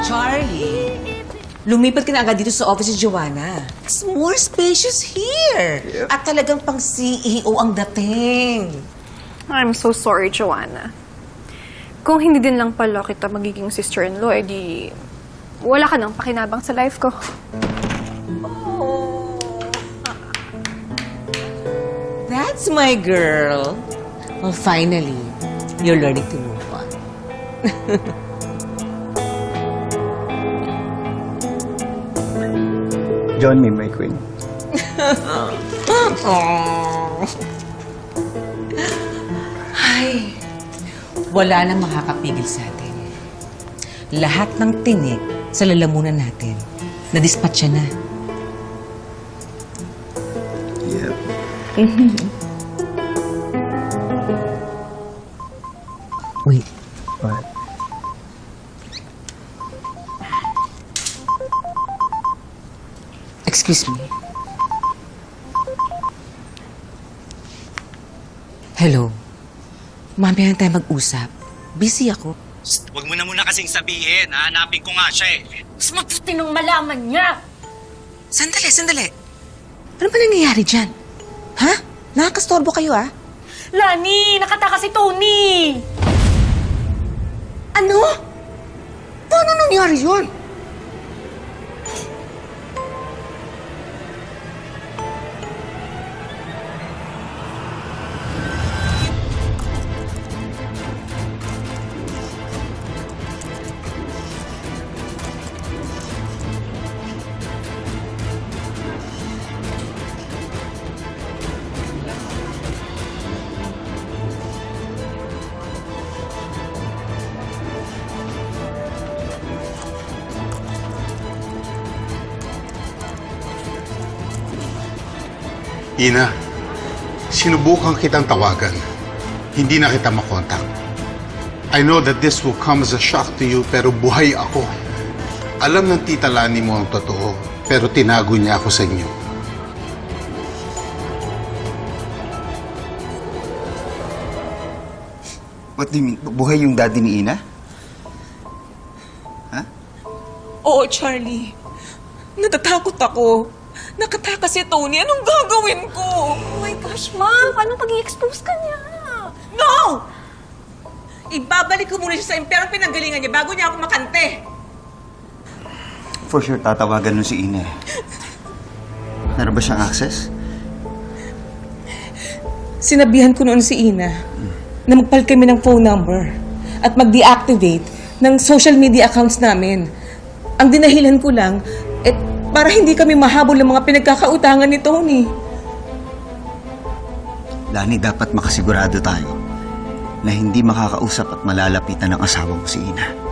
Charlie, lumipat ka na agad dito sa office ni Joanna. It's more spacious here. At talagang pang CEO ang dating. I'm so sorry, Joanna. Kung hindi din lang pala kita magiging sister-in-law, edi wala ka nang pakinabang sa life ko. That's my girl. Well, finally, you're learning to move on. Join me, my queen. Ay, wala nang makakapigil sa atin. Lahat ng tinik sa lalamunan natin, na-dispatcha na. Yep. excuse me. Hello. Mamaya na tayo mag-usap. Busy ako. Huwag mo na muna kasing sabihin, hahanapin ko nga siya eh. Mas mabuti nung malaman niya. Sandali, sandali. Ano ba nangyayari dyan? Ha? Nakakastorbo kayo, ah? Lani, nakataka si Tony. Ano? Paano nangyari yun? Ina, sinubukan kitang tawagan. Hindi na kita makontak. I know that this will come as a shock to you, pero buhay ako. Alam ng tita Lani mo ang totoo, pero tinago niya ako sa inyo. What do you mean? Buhay yung daddy ni Ina? Oo, Charlie. Natatakot ako. Nakataka si Tony. Anong gagawin ko? Oh my gosh, ma. Paano pag i-expose ka niya? No! Ibabalik ko muna siya sa imperang pinanggalingan niya bago niya ako makante. For sure, tatawagan nun si Ina. eh. Meron ba siyang access? Sinabihan ko noon si Ina na magpalit kami ng phone number at mag-deactivate ng social media accounts namin. Ang dinahilan ko lang, eh, para hindi kami mahabol ng mga pinagkakautangan ni Tony. Lani, dapat makasigurado tayo na hindi makakausap at malalapitan ng asawa mo si Ina.